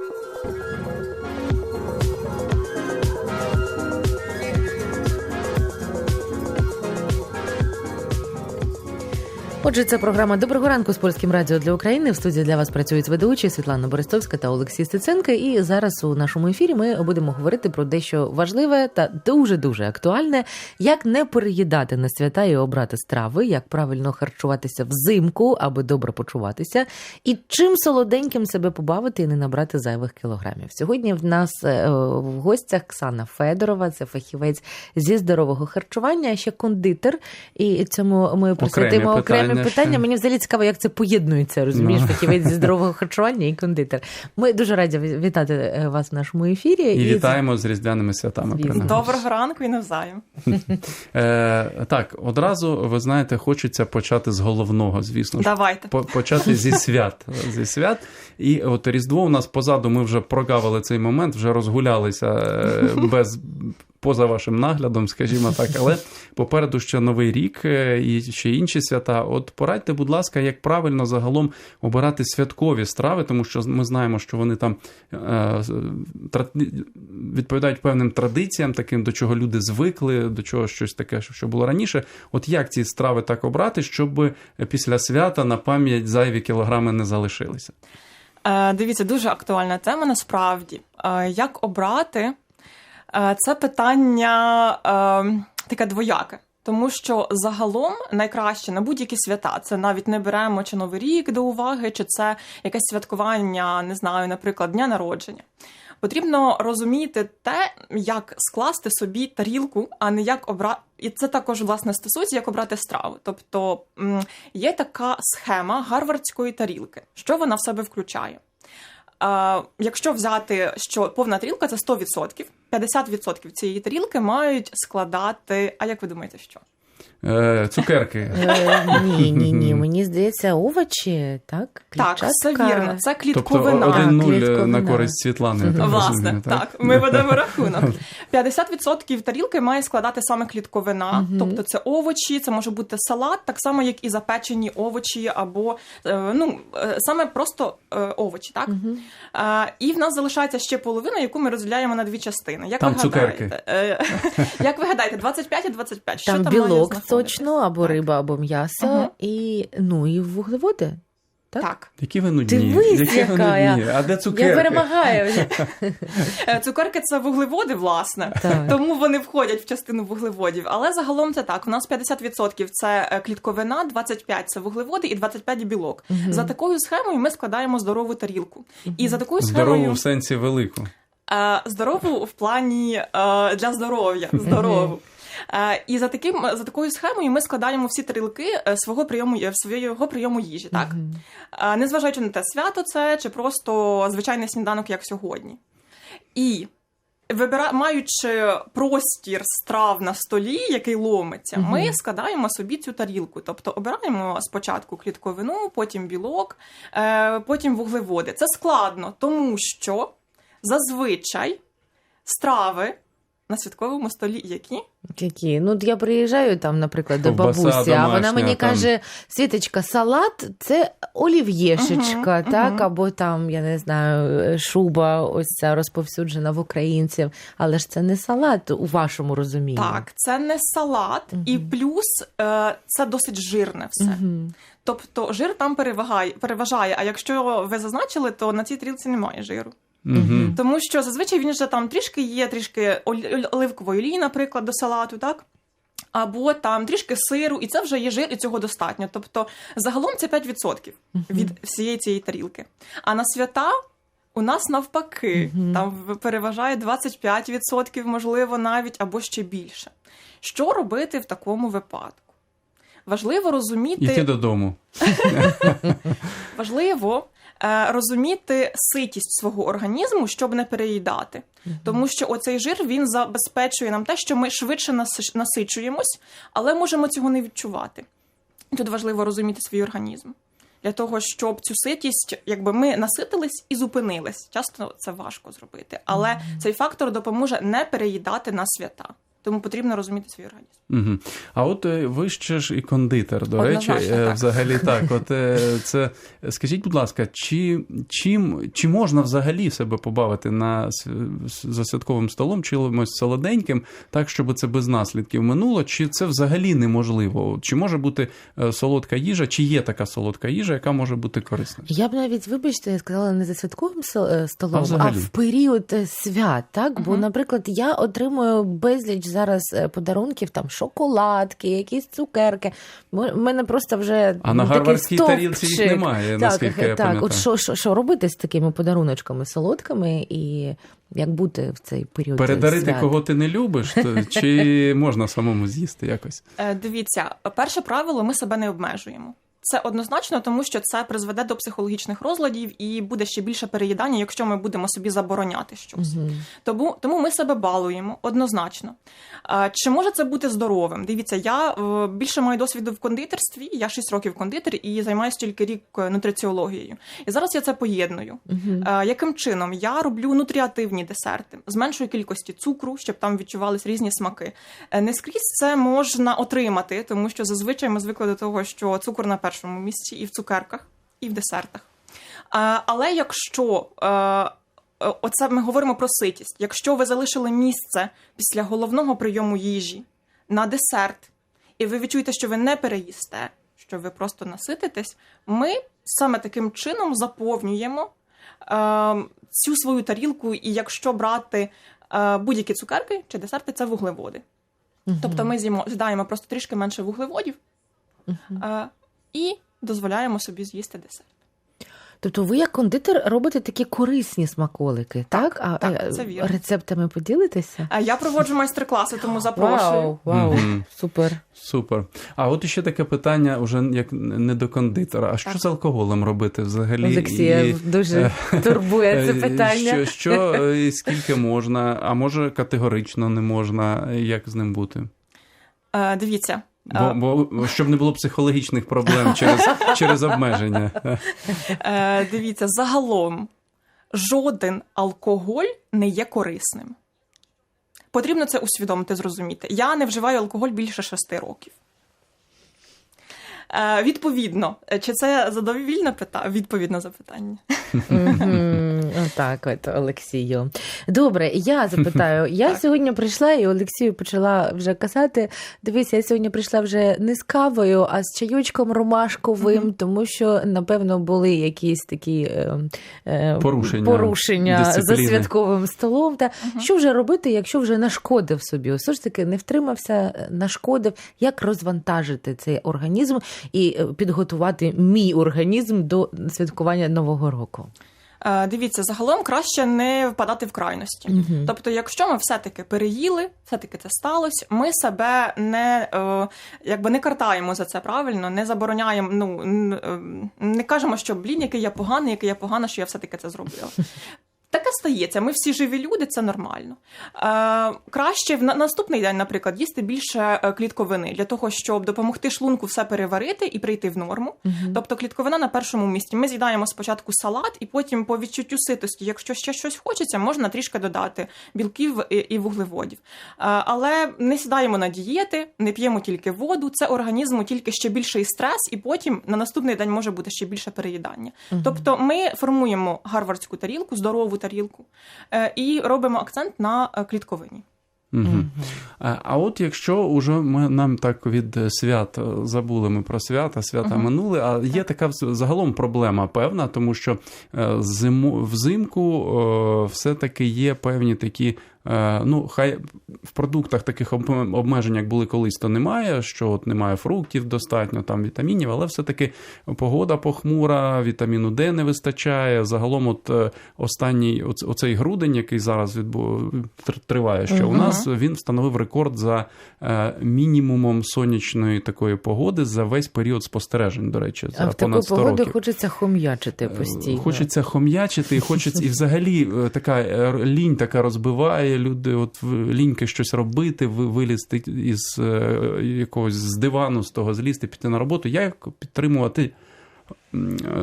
Thank you. Отже, це програма Доброго ранку з польським радіо для України. В студії для вас працюють ведучі Світлана Борисовська та Олексій Стеценко. І зараз у нашому ефірі ми будемо говорити про дещо важливе та дуже дуже актуальне, як не переїдати на свята і обрати страви, як правильно харчуватися взимку, аби добре почуватися, і чим солоденьким себе побавити і не набрати зайвих кілограмів. Сьогодні в нас е, в гостях Ксана Федорова, це фахівець зі здорового харчування, а ще кондитер. І цьому ми присвятимо окремі питання питання. ще. Мені взагалі цікаво, як це поєднується, розумієш, Ну. фахівець зі здорового харчування і кондитер. Ми дуже раді вітати е, вас в нашому ефірі. І вітаємо з різдвяними святами. Доброго ранку і навзаєм. Е, так, одразу ви знаєте, хочеться почати з головного, звісно. Давайте. По- Почати зі свят. Зі свят. І от Різдво у нас позаду, ми вже прогавили цей момент, вже розгулялися е, без. Поза вашим наглядом, скажімо так, але попереду ще новий рік е, і ще інші свята. От порадьте, будь ласка, як правильно загалом обирати святкові страви, тому що ми знаємо, що вони там е, відповідають певним традиціям, таким до чого люди звикли, до чого щось таке, що було раніше. От як ці страви так обрати, щоб після свята на пам'ять зайві кілограми не залишилися? Е, дивіться, дуже актуальна тема насправді. Як обрати? Е, це питання е, таке двояке. Тому що загалом найкраще на будь-які свята це навіть не беремо чи новий рік до уваги, чи це якесь святкування, не знаю, наприклад, дня народження. Потрібно розуміти те, як скласти собі тарілку, а не як обрати. І це також власне стосується, як обрати страву. Тобто є така схема гарвардської тарілки. Що вона в себе включає? Якщо взяти, що повна тарілка це 100%, 50% цієї тарілки мають складати. А як ви думаєте, що? Е, цукерки. Е, Ні, ні, ні. Мені здається, овочі, так? Так, все вірно. Це Тобто клітковина. один нуль клітковина. на користь Світлани. я так Власне, розумію, так, ми ведемо рахунок. 50% тарілки має складати саме клітковина, тобто це овочі, це може бути салат, так само як і запечені овочі, або е, ну е, саме просто е, овочі, так Е, і в нас залишається ще половина, яку ми розділяємо на дві частини. Як Там ви цукерки. гадаєте? Е, Як ви гадаєте, 25 і 25? Що Там там має білок точно, або риба, або м'ясо, Мгм. і ну і вуглеводи. Так? Так. Які ви нудні? Дивись, Які ви яка я. нудні? А де цукерки? Я перемагаю. Е, Цукерки це вуглеводи, власне, Так. тому вони входять в частину вуглеводів. Але загалом це так. У нас 50% це е, клітковина, 25% це вуглеводи і 25% білок. За такою схемою ми складаємо здорову тарілку. І за такою Здорову схемою в сенсі велику. е, здорову в плані для здоров'я. Здорову. Е, І за таким за такою схемою ми складаємо всі тарілки е, свого прийому е, свого прийому їжі, так Е, незважаючи на те, свято це чи просто звичайний сніданок, як сьогодні. І вибира... маючи простір страв на столі, який ломиться, ми складаємо собі цю тарілку. Тобто обираємо спочатку клітковину, потім білок, е, потім вуглеводи. Це складно, тому що зазвичай страви на святковому столі які Які? Ну, я приїжджаю там, наприклад, до Ковбаса бабусі, а вона домашня, мені там. каже: Світочка, салат це олів'єшечка, Мгм, так, мгм. або там, я не знаю, шуба, ось ця розповсюджена в українців. Але ж це не салат у вашому розумінні. так, це не салат, і плюс е, це досить жирне все. Мгм. Тобто жир там перевагає, переважає. А якщо ви зазначили, то на цій тарілці немає жиру. Угу. Тому що зазвичай він же там трішки є, трішки оливкової олії, наприклад, до салату, так? Або там трішки сиру, і це вже є жир, і цього достатньо. Тобто загалом це 5% від всієї цієї тарілки. А на свята у нас навпаки, там переважає 25%, можливо, навіть або ще більше. Що робити в такому випадку? Важливо розуміти. Іти додому. Важливо розуміти ситість свого організму, щоб не переїдати. Тому що оцей жир він забезпечує нам те, що ми швидше насичуємось, але можемо цього не відчувати. Тут важливо розуміти свій організм. Для того, щоб цю ситість, якби ми наситились і зупинились. Часто це важко зробити, але цей фактор допоможе не переїдати на свята. Тому потрібно розуміти свій організм. Угу. А от е, ви ще ж і кондитер, до Однозначно, речі, е, так. взагалі так. От е, це скажіть, будь ласка, чи, чим, чи можна взагалі себе побавити на за святковим столом чимось солоденьким, так щоб це без наслідків минуло? Чи це взагалі неможливо? Чи може бути солодка їжа, чи є така солодка їжа, яка може бути корисна? Я б навіть, вибачте, я сказала не за святковим е, А столом, а, в період свят, так? Бо, наприклад, я отримую безліч зараз е, подарунків, там шоколадки, якісь цукерки. У мене просто вже А на такий гарвардській тарілці їх немає, Так, наскільки я так. пам'ятаю. От що, що, що робити з такими подаруночками солодкими і як бути в цей період? Передарити свят? кого ти не любиш, то, чи можна самому з'їсти якось? Е, Дивіться, перше правило: ми себе не обмежуємо. Це однозначно, тому що це призведе до психологічних розладів і буде ще більше переїдання, якщо ми будемо собі забороняти щось. Мгм. Тому, тому ми себе балуємо однозначно. Чи може це бути здоровим? Дивіться, я е, більше маю досвіду в кондитерстві. Я 6 років кондитер і займаюся тільки рік е, нутриціологією. І зараз я це поєдную. Е, яким чином? Я роблю нутріативні десерти з меншою кількості цукру, щоб там відчувались різні смаки. Не скрізь це можна отримати, тому що зазвичай ми звикли до того, що цукор на першому місці і в цукерках, і в десертах. Але якщо е, е, оце ми говоримо про ситість, якщо ви залишили місце після головного прийому їжі на десерт, і ви відчуєте, що ви не переїсте, що ви просто насититесь, ми саме таким чином заповнюємо е, цю свою тарілку, і якщо брати будь-які цукерки чи десерти, це вуглеводи. Тобто ми з'їмо з'їдаємо просто трішки менше вуглеводів Мгм. Е, і дозволяємо собі з'їсти десерт. Тобто ви як кондитер робите такі корисні смаколики, так? а так, е, це вірно. рецептами поділитеся? Е, Я проводжу майстер-класи, тому запрошую. Вау, вау, Мгм. супер. Супер. А от ще таке питання, вже як не до кондитера. А що Так. з алкоголем робити взагалі? Олексія І, дуже турбує це е, питання. Що, що е, і скільки можна, а може категорично не можна, як з ним бути? Е, Дивіться. Бо, бо щоб не було психологічних проблем через, через обмеження. Е, дивіться, загалом жоден алкоголь не є корисним. Потрібно це усвідомити, зрозуміти. Я не вживаю алкоголь більше шести років. Е, відповідно, е, чи це задовільне питання? Відповідне запитання. Так, от Олексію. Добре, я запитаю. Я Так. сьогодні прийшла і Олексію почала вже казати: дивись, я сьогодні прийшла вже не з кавою, а з чайочком ромашковим, тому що, напевно, були якісь такі е, е, Порушення порушення за святковим столом. Та що вже робити, якщо вже нашкодив собі? Все ж таки не втримався, нашкодив. Як розвантажити цей організм і е, підготувати мій організм до святкування нового року? Е, дивіться, загалом краще не впадати в крайності. Мгм. Тобто, якщо ми все-таки переїли, все-таки це сталося, ми себе не, е, якби не картаємо за це правильно, не забороняємо, ну не кажемо, що блін, який я поганий, який я погана, що я все-таки це зробила. Таке стається. Ми всі живі люди, це нормально. Е, краще в на- наступний день, наприклад, їсти більше е, клітковини для того, щоб допомогти шлунку все переварити і прийти в норму. Мгм. Тобто клітковина на першому місці. Ми з'їдаємо спочатку салат, і потім по відчуттю ситості, якщо ще щось хочеться, можна трішки додати білків і, і вуглеводів. Е, Але не сідаємо на дієти, не п'ємо тільки воду. Це організму тільки ще більший стрес, і потім на наступний день може бути ще більше переїдання. Мгм. Тобто ми формуємо гарвардську тарілку, здорову тарілку, е, і робимо акцент на е, клітковині. Угу. А, от якщо уже ми нам так від свят забули ми про свята, свята Мгм. минули. А є така загалом проблема певна, тому що зиму взимку е, все-таки є певні такі. Е, Ну, хай в продуктах таких обмежень, як були колись, то немає. Що от немає фруктів достатньо, там вітамінів, але все-таки погода похмура, вітаміну Д не вистачає. Загалом, от е, останній оцей грудень, який зараз відбу... триває, що у нас він встановив рекорд за е, мінімумом сонячної такої погоди за весь період спостережень. До речі, за А в понад 100 погоду років. хочеться хом'ячити постійно. Хочеться хом'ячити, і хочеться, і взагалі така лінь така розбиває люди. От ліньки щось робити, вилізти із е, якогось з дивану, з того злізти, піти на роботу. Як підтримувати е,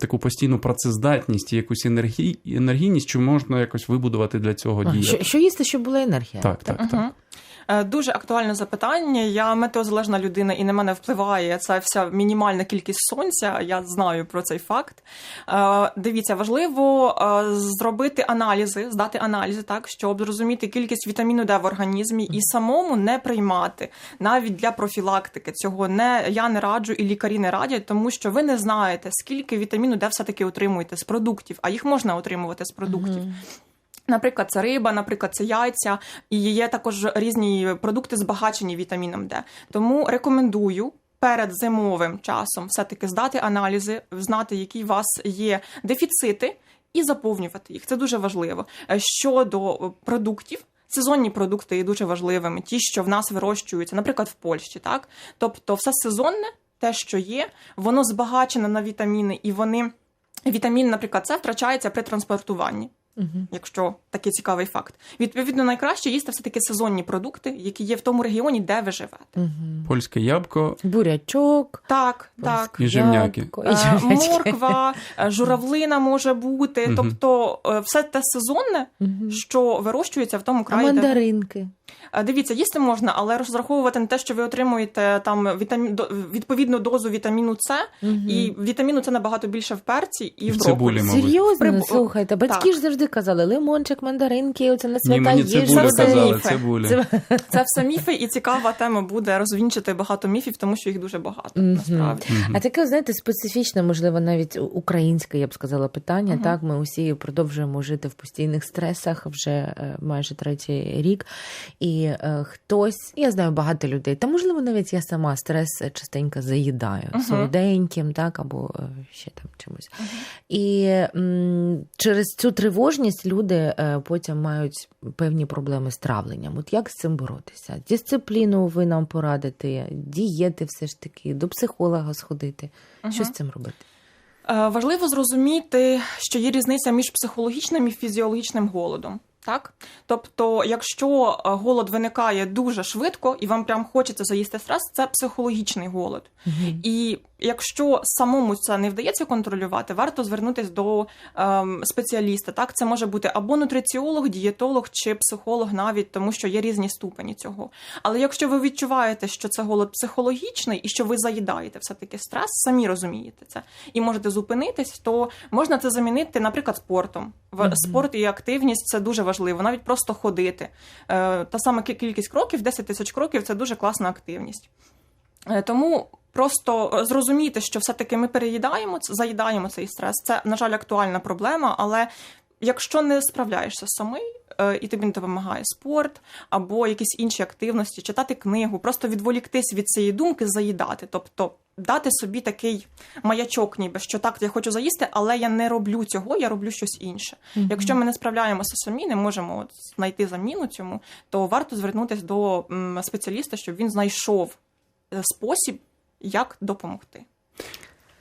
таку постійну працездатність і якусь енергій, енергійність, чи можна якось вибудувати для цього дія? що, що їсти, щоб була енергія? Так, так, так. так. Е, Дуже актуальне запитання. Я метеозалежна людина і на мене впливає ця вся мінімальна кількість сонця. Я знаю про цей факт. Е, Дивіться, важливо е, зробити аналізи, здати аналізи, так щоб зрозуміти кількість вітаміну Д в організмі і самому не приймати навіть для профілактики. Цього не я не раджу і лікарі не радять, тому що ви не знаєте, скільки вітаміну Д все таки отримуєте з продуктів, а їх можна отримувати з продуктів. Наприклад, це риба, наприклад, це яйця, і є також різні продукти збагачені вітаміном Д. Тому рекомендую. Перед зимовим часом все-таки здати аналізи, знати, які у вас є дефіцити, і заповнювати їх. Це дуже важливо. Е, Щодо продуктів, сезонні продукти є дуже важливими, ті, що в нас вирощуються, наприклад, в Польщі, так тобто, все сезонне, те, що є, воно збагачене на вітаміни, і вони вітамін, наприклад, С втрачається при транспортуванні якщо такий цікавий факт. Відповідно, найкраще їсти все таки сезонні продукти, які є в тому регіоні, де ви живете. Польське ябко Бурячок, Так, так. і живняки. ябко, і Е. Морква, е, журавлина може бути, Мгм. тобто е, все те сезонне, що вирощується в тому А краї. де- мандаринки. Дивіться, їсти можна, але розраховувати на те, що ви отримуєте там вітамін відповідну дозу вітаміну С, і вітаміну С набагато більше в перці і І в в цибулі, мабуть. Серйозно, Прибу- слухайте, батьки Так. ж завжди казали лимончик, мандаринки, оце на Ні, свята мені їж. цибулю це все. казали, міфи. цибулю. Це- Це все міфи, і цікава тема буде розвінчити багато міфів, тому що їх дуже багато Мгм. насправді. Мгм. А таке, знаєте, специфічне, можливо, навіть українське, я б сказала, питання. Мгм. Так, ми усі продовжуємо жити в постійних стресах вже е, майже третій рік. І е, хтось, я знаю багато людей, та можливо, навіть я сама стрес частенько заїдаю солоденьким, так, або е, ще там чимось. І м, через цю тривожність люди е, потім мають певні проблеми з травленням. От як з цим боротися? Дисципліну ви нам порадите, дієти все ж таки, до психолога сходити. Що з цим робити? Е, Важливо зрозуміти, що є різниця між психологічним і фізіологічним голодом. Так, тобто, якщо е, голод виникає дуже швидко і вам прям хочеться заїсти стрес, це психологічний голод. І якщо самому це не вдається контролювати, варто звернутися до ем, спеціаліста. Так, це може бути або нутриціолог, дієтолог чи психолог, навіть тому що є різні ступені цього. Але якщо ви відчуваєте, що це голод психологічний і що ви заїдаєте все таки стрес, самі розумієте це і можете зупинитись, то можна це замінити, наприклад, спортом. Мгм. спорт і активність це дуже важливо, навіть просто ходити. Е, Та сама кількість кроків, 10 тисяч кроків це дуже класна активність. Е, Тому просто е, зрозуміти, що все-таки ми переїдаємо, заїдаємо цей стрес. Це, на жаль, актуальна проблема, але якщо не справляєшся самий, е, і тобі не допомагає спорт або якісь інші активності, читати книгу, просто відволіктись від цієї думки, заїдати. Тобто дати собі такий маячок, ніби що так, я хочу заїсти, але я не роблю цього, я роблю щось інше. Якщо ми не справляємося самі, не можемо от знайти заміну цьому, то варто звернутися до спеціаліста, щоб він знайшов е, спосіб, як допомогти.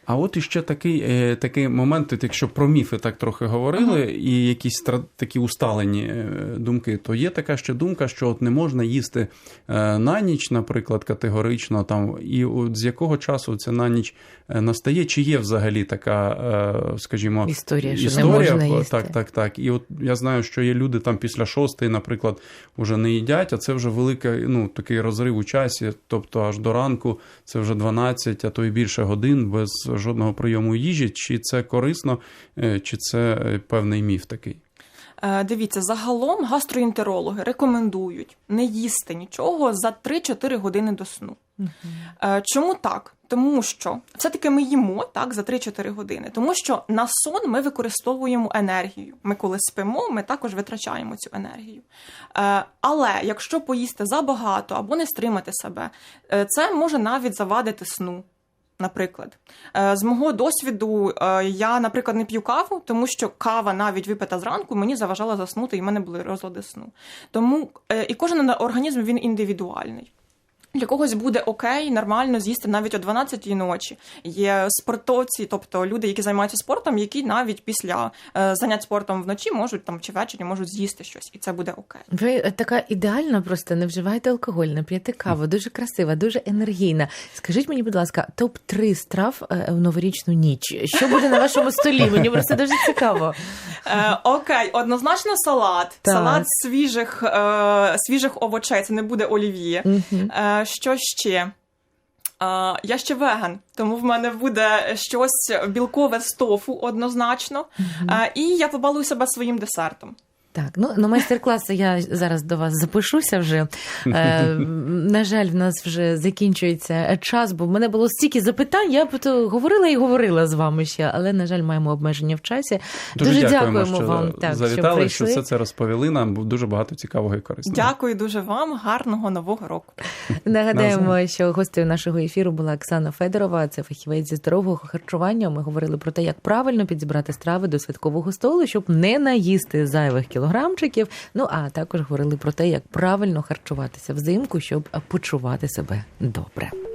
А от іще такий, е, такий момент, якщо про міфи так трохи говорили, і якісь такі усталені е, думки, то є така ще думка, що от не можна їсти е, на ніч, наприклад, категорично, там, і от з якого часу це на ніч настає, чи є взагалі така, скажімо, Історія, що не можна їсти. Так, так, так. І от я знаю, що є люди там після шостої, наприклад, вже не їдять, а це вже великий, ну, такий розрив у часі, тобто аж до ранку це вже 12, а то й більше годин без жодного прийому їжі. Чи це корисно, е, чи це е, певний міф такий? Е, Дивіться, загалом гастроентерологи рекомендують не їсти нічого за 3-4 години до сну. Е, Чому так? Тому що все-таки ми їмо так за 3-4 години, тому що на сон ми використовуємо енергію. Ми коли спимо, ми також витрачаємо цю енергію. Але якщо поїсти забагато або не стримати себе, це може навіть завадити сну. Наприклад, Е, з мого досвіду, е, я, наприклад, не п'ю каву, тому що кава навіть випита зранку мені заважала заснути, і в мене були розлади сну. Тому е, і кожен організм він індивідуальний. Для когось буде окей, нормально з'їсти навіть о 12-й ночі. Є спортовці, тобто люди, які займаються спортом, які навіть після е, занять спортом вночі можуть там чи ввечері можуть з'їсти щось, і це буде окей. Ви така ідеальна, просто не вживаєте алкоголь, не п'єте каву, дуже красива, дуже енергійна. Скажіть мені, будь ласка, топ 3 страв е, в новорічну ніч. Що буде на вашому столі? Мені просто дуже цікаво. Е, окей, однозначно салат. Так. Салат свіжих, е, свіжих овочей, це не буде олів'є. Мгм. Що ще? Я ще веган, тому в мене буде щось білкове з тофу однозначно. Е, і я побалую себе своїм десертом. Так, ну на майстер-класи я зараз до вас запишуся вже. Е, на жаль, в нас вже закінчується час, бо в мене було стільки запитань. Я б то говорила і говорила з вами ще, але на жаль, маємо обмеження в часі. Дуже, дякуємо, що вам. Так, що завітали, прийшли. що все це розповіли. Нам було дуже багато цікавого і корисного. Дякую дуже вам. Гарного нового року. Нагадаємо, що гостею нашого ефіру була Оксана Федорова, це фахівець зі здорового харчування. Ми говорили про те, як правильно підібрати страви до святкового столу, щоб не наїсти зайвих кілограмчиків. Ну а також говорили про те, як правильно харчуватися взимку, щоб почувати себе добре.